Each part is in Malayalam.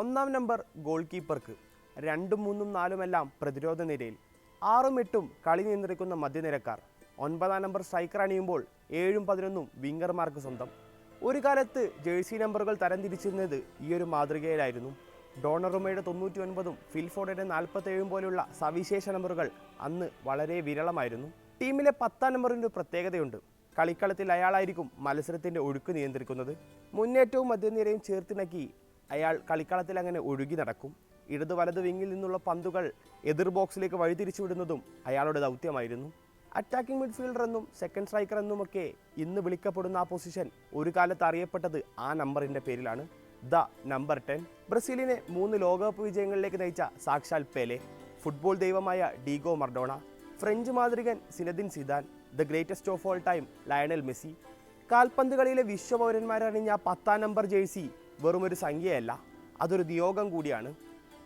ഒന്നാം നമ്പർ ഗോൾ കീപ്പർക്ക് രണ്ടും മൂന്നും നാലുമെല്ലാം പ്രതിരോധ നിരയിൽ. ആറും എട്ടും കളി നിയന്ത്രിക്കുന്ന മധ്യനിരക്കാർ. ഒൻപതാം നമ്പർ സ്ട്രൈക്കർ അണിയുമ്പോൾ ഏഴും പതിനൊന്നും വിംഗർമാർക്ക് സ്വന്തം. ഒരു കാലത്ത് ജേഴ്സി നമ്പറുകൾ തരംതിരിച്ചിരുന്നത് ഈ ഒരു മാതൃകയിലായിരുന്നു. ഡോണറുമയുടെ തൊണ്ണൂറ്റി ഒൻപതും ഫിൽഫോർഡിന്റെ നാൽപ്പത്തേഴും പോലുള്ള സവിശേഷ നമ്പറുകൾ അന്ന് വളരെ വിരളമായിരുന്നു. ടീമിലെ പത്താം നമ്പറിന്റെ പ്രത്യേകതയുണ്ട്. കളിക്കളത്തിൽ അയാളായിരിക്കും മത്സരത്തിന്റെ ഒഴുക്ക് നിയന്ത്രിക്കുന്നത്. മുന്നേറ്റവും മധ്യനിരയും ചേർത്തിണക്കി അയാൾ കളിക്കളത്തിൽ അങ്ങനെ ഒഴുകി നടക്കും. ഇടത് വലത് വിങ്ങിൽ നിന്നുള്ള പന്തുകൾ എതിർ ബോക്സിലേക്ക് വഴിതിരിച്ചു വിടുന്നതും അയാളുടെ ദൗത്യമായിരുന്നു. അറ്റാക്കിംഗ് മിഡ്ഫീൽഡർ എന്നും സെക്കൻഡ് സ്ട്രൈക്കർ എന്നുമൊക്കെ ഇന്ന് വിളിക്കപ്പെടുന്ന ആ പൊസിഷൻ ഒരു കാലത്ത് അറിയപ്പെട്ടത് ആ നമ്പറിന്റെ പേരിലാണ്. ദ നമ്പർ ടെൻ ബ്രസീലിനെ മൂന്ന് ലോകകപ്പ് വിജയങ്ങളിലേക്ക് നയിച്ച സാക്ഷാൽ പേലെ ഫുട്ബോൾ ദൈവമായ Diego Maradona French മാതൃകൻ Zinedine Zidane the greatest of all time Lionel Messi. കാൽപന്ത് കളിയിലെ വിശ്വപൗരന്മാരണിഞ്ഞ പത്താം നമ്പർ ജേഴ്സി വെറുമൊരു സംഖ്യയല്ല അതൊരു നിയോഗം കൂടിയാണ്.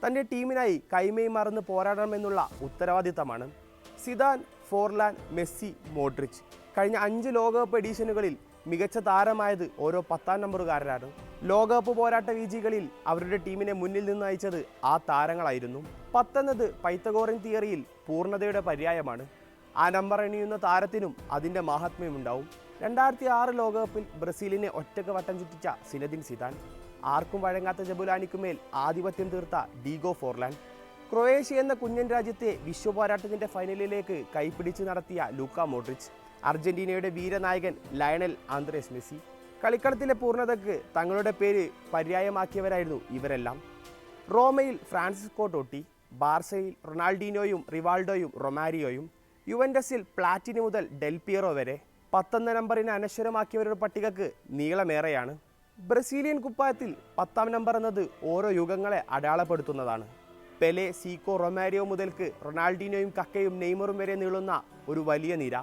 തന്റെ ടീമിനായി കൈമയും മറന്ന് പോരാടണമെന്നുള്ള ഉത്തരവാദിത്തമാണ് സിദാൻ ഫോർലാൻ മെസ്സി മോഡ്രിച്ച്. കഴിഞ്ഞ അഞ്ച് ലോകകപ്പ് എഡീഷനുകളിൽ മികച്ച താരമായത് ഓരോ പത്താം നമ്പറുകാരനാണ്. ലോകകപ്പ് പോരാട്ട വീജികളിൽ അവരുടെ ടീമിനെ മുന്നിൽ നിന്ന് അയച്ചത് ആ താരങ്ങളായിരുന്നു. പത്തെന്നത് പൈത്തഗോറിൻ തിയറിയിൽ പൂർണതയുടെ പര്യായമാണ്. ആ നമ്പർ എണിയുന്ന താരത്തിനും അതിന്റെ മാഹാത്മ്യമുണ്ടാവും. രണ്ടായിരത്തി ആറ് ലോകകപ്പിൽ ബ്രസീലിനെ ഒറ്റയ്ക്ക് വട്ടം ചുറ്റിച്ച സിനദിൻ സിദാൻ ആർക്കും വഴങ്ങാത്ത ജബുലാനിക്കുമേൽ ആധിപത്യം തീർത്ത ഡീഗോ ഫോർലാൻഡ്. ക്രൊയേഷ്യ എന്ന കുഞ്ഞൻ രാജ്യത്തെ വിശ്വപോരാട്ടത്തിന്റെ ഫൈനലിലേക്ക് കൈപ്പിടിച്ച് നടത്തിയ ലൂക്ക മോഡ്രിച്ച്. അർജന്റീനയുടെ വീരനായകൻ ലയണൽ ആന്ദ്രേസ് മെസ്സി. കളിക്കളത്തിലെ പൂർണതയ്ക്ക് തങ്ങളുടെ പേര് പര്യായമാക്കിയവരായിരുന്നു ഇവരെല്ലാം. റോമയിൽ ഫ്രാൻസിസ്കോ ടോട്ടി ബാർസയിൽ റൊണാൾഡീനോയും റിവാൾഡോയും റൊമാരിയോയും യുവൻഡസിൽ പ്ലാറ്റിനി മുതൽ ഡെൽപിയറോ വരെ പത്തൊന്ന നമ്പറിനെ അനശ്വരമാക്കിയവരുടെ പട്ടികക്ക് നീളമേറെയാണ്. ബ്രസീലിയൻ കുപ്പായത്തിൽ പത്താം നമ്പർ എന്നത് ഓരോ യുഗങ്ങളെ അടയാളപ്പെടുത്തുന്നതാണ്. പെലെ സീക്കോ റൊമാരിയോ മുതൽക്ക് റൊണാൾഡിനോയും കക്കയും നെയ്മറും വരെ നീളുന്ന ഒരു വലിയ നിര.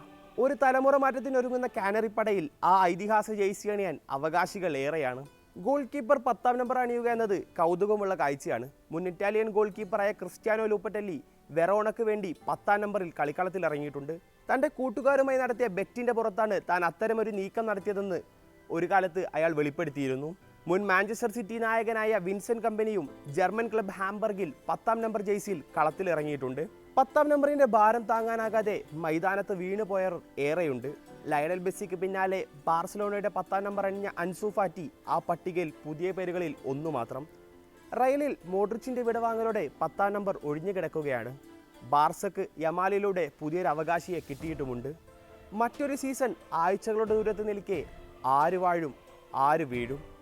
ഒരു തലമുറ മാറ്റത്തിനൊരുങ്ങുന്ന കാനറി പടയിൽ ആ ഐതിഹാസ ജേഴ്സി അണിയാൻ അവകാശികൾ ഏറെയാണ്. ഗോൾ കീപ്പർ പത്താം നമ്പർ അണിയുക എന്നത് കൗതുകമുള്ള കാഴ്ചയാണ്. മുൻ ഇറ്റാലിയൻ ഗോൾ കീപ്പറായ ക്രിസ്ത്യാനോ ലൂപ്പറ്റല്ലി വെറോണക്ക് വേണ്ടി പത്താം നമ്പറിൽ കളിക്കളത്തിൽ ഇറങ്ങിയിട്ടുണ്ട് തന്റെ കൂട്ടുകാരുമായി നടത്തിയ ബെറ്റിന്റെ പുറത്താണ് താൻ അത്തരമൊരു നീക്കം നടത്തിയതെന്ന് ഒരു കാലത്ത് അയാൾ വെളിപ്പെടുത്തിയിരുന്നു. മുൻ മാഞ്ചസ്റ്റർ സിറ്റി നായകനായ വിൻസൻ കമ്പനിയും ജർമ്മൻ ക്ലബ് ഹാംബർഗിൽ പത്താം നമ്പർ ജേഴ്സിയിൽ കളത്തിലിറങ്ങിയിട്ടുണ്ട്. പത്താം നമ്പറിന്റെ ഭാരം താങ്ങാനാകാതെ മൈതാനത്ത് വീണുപോയവർ ഏറെയുണ്ട്. ലയണൽ മെസ്സിക്ക് പിന്നാലെ ബാർസലോണയുടെ പത്താം നമ്പർ അണിഞ്ഞ അൻസുഫാറ്റി ആ പട്ടികയിൽ പുതിയ പേരുകളിൽ ഒന്നു മാത്രം. റയലിൽ മോഡ്രിച്ചിന്റെ വിടവാങ്ങലോടെ പത്താം നമ്പർ ഒഴിഞ്ഞു കിടക്കുകയാണ്. ബാർസക്ക് യമാലിലൂടെ പുതിയൊരു അവകാശിയെ കിട്ടിയിട്ടുമുണ്ട്. മറ്റൊരു സീസൺ ആഴ്ചകളുടെ ദൂരത്ത് നിൽക്കെ ആര് വാഴും ആര് വീഴും?